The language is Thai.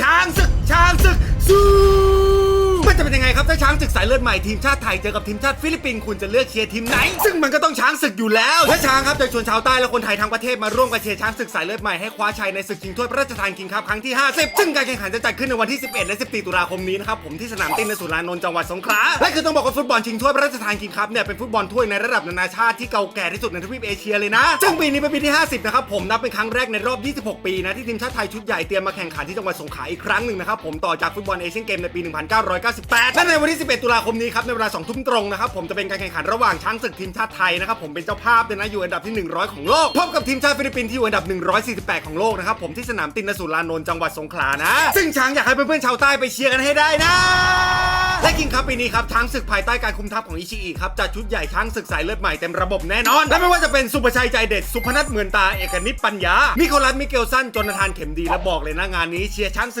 ช้า ช้างศึกสายเลือดใหม่ทีมชาติไทยเจอกับทีมชาติฟิลิปปินส์คุณจะเลือกเชียร์ทีมไหน ซึ่งมันก็ต้องช้างศึกอยู่แล้วและช้างครับจะชวนชาวใต้และคนไทยทั้งประเทศมาร่วมกันเชียร์ช้างศึกสายเลือดใหม่ให้คว้าชัยในศึกชิงถ้วยพระราชทานคิงส์คัพครั้งที่ 50 ซึ่งการแข่งขันจะจัดขึ้นในวันที่ 11 และ 14 ตุลาคมนี้นะครับผมที่สนามตินในสุรานนท์จังหวัดสงขลาและคือต้องบอกว่าฟุตบอลชิงถ้วยพระราชทานคิงส์คัพเนี่ยเป็นฟุตบอลถ้วยในระดับนานาชาติที่เก่าแก่ที่สุดในทวีปเอเชียเลยนะซึ่งปีนี้เป็นปีที่ 50 นะครับผมนับเป็นครั้งแรกในรอบ 26 ปีนะที่ทีมชาติไทยชุดใหญ่เตรียมมาแข่งขันที่จังหวัดสงขลาอีกครั้งหนึ่งนะครับผมต่อจากฟุตบอลเอเชียนเกมในปี 1998และในวันที่ 11 ตุลาคมนี้ครับในเวลา2ทุ่มตรงนะครับผมจะเป็นการแข่งขันระหว่างช้างศึกทีมชาติไทยนะครับผมเป็นเจ้าภาพเลยนะอยู่อันดับที่ 100 ของโลกพบกับทีมชาติฟิลิปปินส์ที่อยู่อันดับ 148 ของโลกนะครับผมที่สนามตินสุรานนท์จังหวัดสงขลานะซึ่งช้างอยากให้เพื่อนๆชาวใต้ไปเชียร์กันให้ได้นะและกิงครับปีนี้ครับช้างศึกภายใต้การคุมทัพของอิชิอิครับจัดชุดใหญ่ช้างศึกสายเลือดใหม่เต็มระบบแน่นอน และไม่ว่าจะเป็นสุภชัยใจเด็ดสุพนัทเหมือนตาเอกนิตปัญญานิโคลัสมิเกลสันจนทานเข็มดีและบอกเลยนะงานนี้เชียร์ช้างศึก